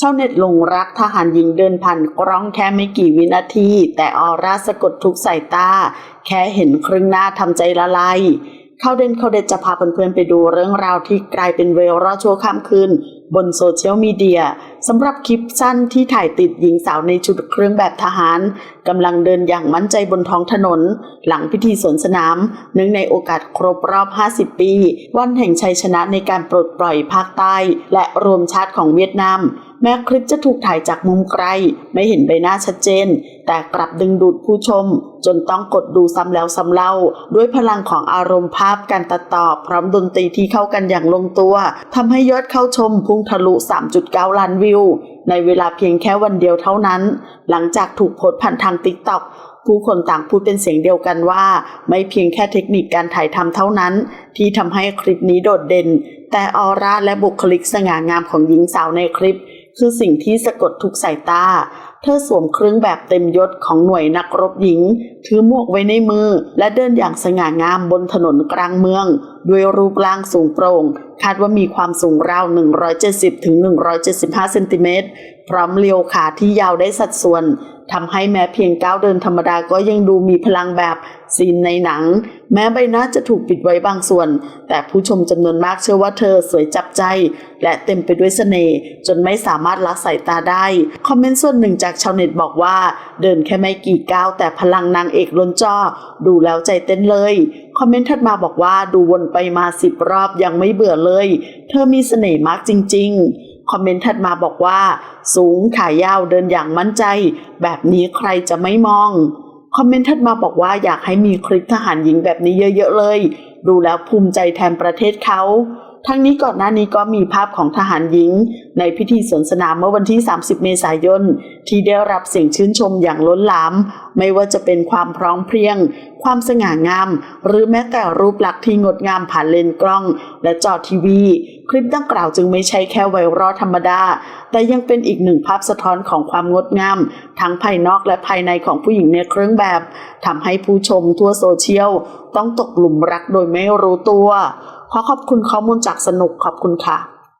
ชาวเน็ตลงรักทหารหญิงเดินผ่านกล้องแค่ไม่กี่วินาที แต่ออร่าสะกดทุกสายตา แค่เห็นครึ่งหน้าทำใจละลายเข้าเด่นเข้าเด็ดจะพาเพื่อนๆไปดูเรื่องราวที่กลายเป็นเวรัลชั่วข้ามคืน บนโซเชียลมีเดียสำหรับคลิปสั้นที่ถ่ายติดหญิงสาวในชุดเครื่องแบบทหารกำลังเดินอย่างมั่นใจบนท้องถนน หลังพิธีสวนสนามเนื่องในโอกาสครบรอบ 50 ปี วันแห่งชัยชนะในการปลดปล่อยภาคใต้ และรวมชาติของเวียดนาม แม้คลิปจะถูกถ่ายจากมุมไกล ไม่เห็นใบหน้าชัดเจน แต่กลับดึงดูดผู้ชม จนต้องกดดูซ้ำแล้วซ้ำเล่า ด้วยพลังของอารมณ์ภาพการตัดต่อ พร้อมดนตรีที่เข้ากันอย่างลงตัวทำให้ยอดเข้าชมพุ่งทะลุ 3.9 ล้านวิว ในเวลาเพียงแค่วันเดียวเท่านั้น หลังจากถูกโพสผ่านทางติ๊กต็อกผู้คนต่างพูดเป็นเสียงเดียวกันว่า ไม่เพียงแค่เทคนิคการถ่ายทำเท่านั้น ที่ทำให้คลิปนี้โดดเด่น แต่ออร่าและบุคลิกสง่างามของหญิงสาวในคลิป คือสิ่งที่สะกดทุกสายตา เธอสวมเครื่องแบบเต็มยศของหน่วยนักรบหญิง ถือหมวกไว้ในมือ และเดินอย่างสง่างามบนถนนกลางเมือง ด้วยรูปร่างสูงโปร่ง คาดว่ามีความสูงราว 170ถึง175 เซนติเมตร พร้อมเลียวขาที่ยาวได้สัดส่วนทำให้แม้เพียงก้าวเดินธรรมดาก็ยังดูมีพลังแบบซีนในหนัง แม้ใบหน้าจะถูกปิดไว้บางส่วน แต่ผู้ชมจำนวนมากเชื่อว่าเธอสวยจับใจ และเต็มไปด้วยเสน่ห์จนไม่สามารถละสายตาได้ คอมเมนต์ส่วนหนึ่งจากชาวเน็ตบอกว่า เดินแค่ไม่กี่ก้าวแต่พลังนางเอกล้นจอดูแล้วใจเต้นเลย คอมเมนต์ถัดมาบอกว่าดูวนไปมาสิบรอบยังไม่เบื่อเลย เธอมีเสน่ห์มากจริง ๆ คอมเมนต์ถัดมาบอกว่า สูงขายาวเดินอย่างมั่นใจ แบบนี้ใครจะไม่มอง คอมเมนต์ถัดมาบอกว่าอยากให้มีคลิปทหารหญิงแบบนี้เยอะ ๆ เลย ดูแล้วภูมิใจแทนประเทศเขาทั้งนี้ก่อนหน้านี้ก็มีภาพของทหารหญิง ในพิธีสวนสนามเมื่อวันที่ 30 เมษายน ที่ได้รับเสียงชื่นชมอย่างล้นหลาม ไม่ว่าจะเป็นความพร้อมเพรียง ความสง่างาม หรือแม้แต่รูปลักษณ์ที่งดงามผ่านเลนกล้อง และจอทีวี คลิปดังกล่าวจึงไม่ใช่แค่ไวรัลธรรมดา แต่ยังเป็นอีกหนึ่งภาพสะท้อนของความงดงาม ทั้งภายนอกและภายในของผู้หญิงในเครื่องแบบทำให้ผู้ชมทั่วโซเชียลต้องตกหลุมรักโดยไม่รู้ตัว ขอขอบคุณข้อมูลจากสนุกขอบคุณค่ะ